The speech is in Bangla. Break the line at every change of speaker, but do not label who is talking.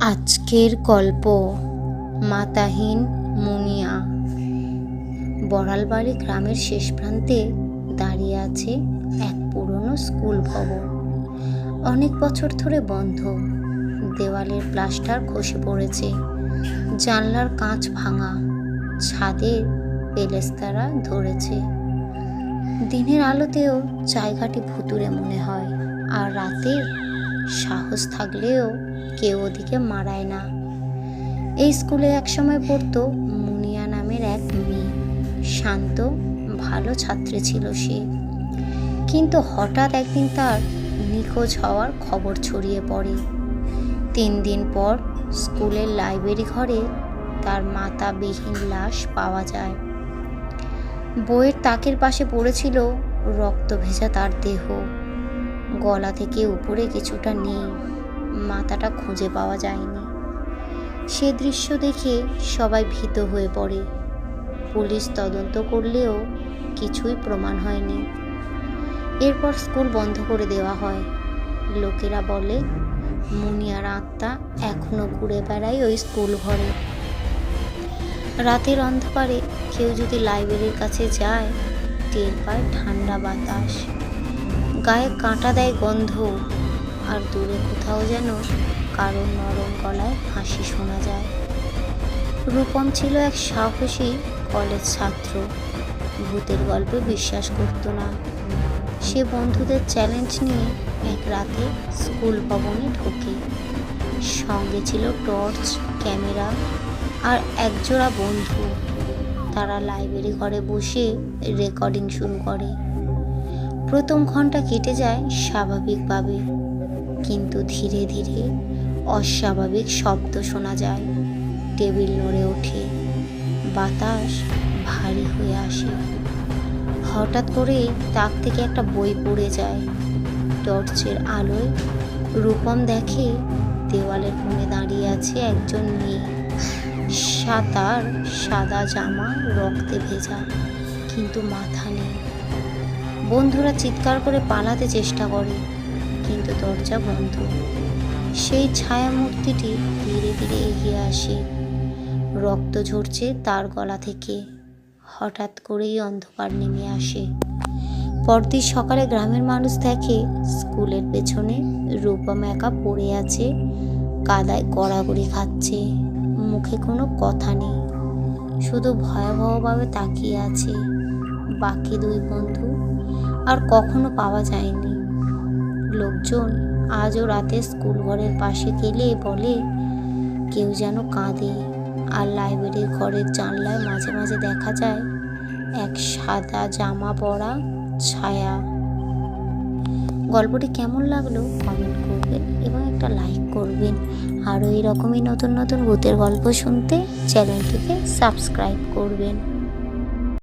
আজকের গল্প, মাতাহীন মুনিয়া। বড়ালবাড়ি গ্রামের শেষ প্রান্তে দাঁড়িয়ে আছে এক পুরনো স্কুল ভবন অনেক বছর ধরে বন্ধ। দেওয়ালের প্লাস্টার খসে পড়েছে। জানলার কাঁচ ভাঙা। ছাদের পেলেস্তারা ধরেছে। দিনের আলোতেও জায়গাটি ভুতুরে মনে হয়। আর রাতে সাহস থাকলেও কেউ ওদিকে মারায় না। এই স্কুলে একসময় পড়তো মুনিয়া নামের এক মেয়ে। শান্ত, ভালো ছাত্রী ছিল সে। কিন্তু হঠাৎ একদিন তার নিখোঁজ হওয়ার খবর ছড়িয়ে পড়ে। তিন দিন পর স্কুলের লাইব্রেরি ঘরে তার মাতাবিহীন লাশ পাওয়া যায়। বইয়ের তাকের পাশে পড়েছিল রক্ত ভেজা তার দেহ। গলা থেকে উপরে কিছুটা নেই, মাথাটা খুঁজে পাওয়া যায়নি। সে দৃশ্য দেখে সবাই ভীত হয়ে পড়ে। পুলিশ তদন্ত করলেও কিছুই প্রমাণ হয়নি। এরপর স্কুল বন্ধ করে দেওয়া হয়। লোকেরা বলে, মুনিয়ার আত্মা এখনও ঘুরে বেড়ায় ওই স্কুল ঘরে। রাতের অন্ধকারে কেউ যদি লাইব্রেরির কাছে যায়, টের পায় ঠান্ডা বাতাস। গায়ে কাঁটা দেয় গন্ধ। আর দূরে কোথাও যেন কারোর নরম গলায় হাসি শোনা যায়। রূপম ছিল এক সাহসী কলেজ ছাত্র। ভূতের গল্পে বিশ্বাস করতো না। সে বন্ধুদের চ্যালেঞ্জ নিয়ে এক রাতে স্কুল ভবনে ঢোকে। সঙ্গে ছিল টর্চ ক্যামেরা আর একজোড়া বন্ধু। তারা লাইব্রেরি ঘরে বসে রেকর্ডিং শুরু করে। প্রথম ঘণ্টা কেটে যায় স্বাভাবিকভাবে। কিন্তু ধীরে ধীরে অস্বাভাবিক শব্দ শোনা যায়। টেবিল নড়ে ওঠে। বাতাস ভারী হয়ে আসে। হঠাৎ করে তাক থেকে একটা বই পড়ে যায়। টর্চের আলোয় রূপম দেখে দেওয়ালের কোণে দাঁড়িয়ে আছে একজন মেয়ে। সাতার সাদা জামা রক্তে ভেজা, কিন্তু মাথা নেই। বন্ধুরা চিৎকার করে পালাতে চেষ্টা করে, কিন্তু দরজা বন্ধ। সেই ছায়া মূর্তিটি ধীরে ধীরে এগিয়ে আসে। রক্ত ঝরছে তার গলা থেকে। হঠাৎ করেই অন্ধকার নেমে আসে। পরদিন সকালে গ্রামের মানুষ দেখে স্কুলের পেছনে রূপম একা পড়ে আছে, কাদায় গড়াগড়ি খাচ্ছে, মুখে কোনো কথা নেই। শুধু ভয়াবহভাবে তাকিয়ে আছে। বাকি দুই বন্ধু আর কখনো পাওয়া যায়নি। লোকজন আজও রাতে স্কুল ঘরের পাশে গেলে বলে, কেউ যেন কাঁদে। আর লাইব্রেরির ঘরের জানলায় মাঝে মাঝে দেখা যায় এক সাদা জামা পরা ছায়া। গল্পটি কেমন লাগল কমেন্ট করবেন এবং একটা লাইক করবেন। আরও এরকমই নতুন নতুন ভূতের গল্প শুনতে চ্যানেলটিকে সাবস্ক্রাইব করবেন।